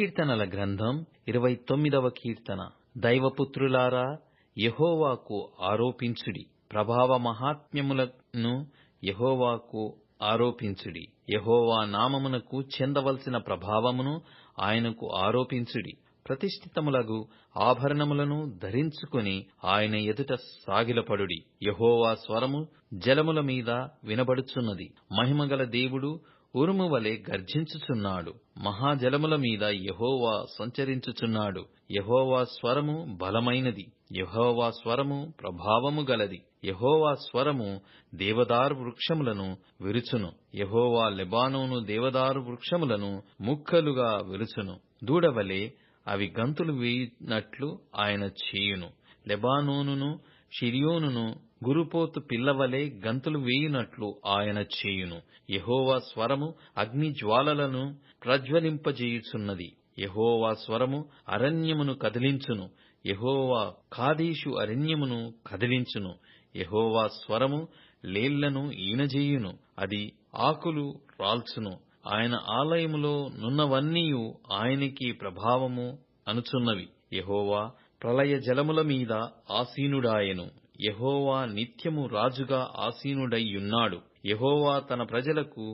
కీర్తనల గ్రంథం ఇరవై తొమ్మిదవ కీర్తన. దైవపుత్రులారా యహోవాకు ఆరోపించుడి. ప్రభావ మహాత్మ్యములను యెహోవాకు ఆరోపించుడి. యహోవా నామమునకు చెందవలసిన ప్రభావమును ఆయనకు ఆరోపించుడి. ప్రతిష్ఠితములగు ఆభరణములను ధరించుకుని ఆయన ఎదుట సాగిలపడుడి. యెహోవా స్వరము జలముల మీద వినబడుచున్నది. మహిమగల దేవుడు ఉరుము వలె గర్జించుచున్నాడు. మహాజలముల మీద యహోవా సంచరించుచున్నాడు. యహోవా స్వరము బలమైనది. యహోవా స్వరము ప్రభావము గలది. యహోవా స్వరము దేవదారు వృక్షములను విరుచును. యహోవా లెబానోను దేవదారు వృక్షములను ముక్కలుగా విరుచును. దూడవలే అవి గంతులు వేయునట్లు ఆయన చేయును. లెబానోనును షిరియోనును గురుపోతు పిల్లవలె గంతులు వేయునట్లు ఆయన చేయును. యెహోవా స్వరము అగ్ని జ్వాలలను ప్రజ్వలింపజేయుచున్నది. యెహోవా స్వరము అరణ్యమును కదిలించును. యెహోవా కాదేషు అరణ్యమును కదిలించును. యెహోవా స్వరము లేళ్ళను ఈనజేయును. అది ఆకులు రాల్చును. ఆయన ఆలయములో నున్నవన్నీయు ఆయనకి ప్రభావము అనుచున్నవి. యెహోవా ప్రళయ జలముల మీద ఆసీనుడాయెను. యెహోవా నిత్యము రాజుగా ఆసీనుడైయున్నాడు యెహోవా తన ప్రజలకు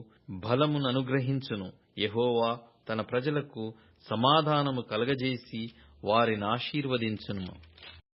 బలముననుగ్రహించును యెహోవా తన ప్రజలకు సమాధానము కలగజేసి వారినాశీర్వదించును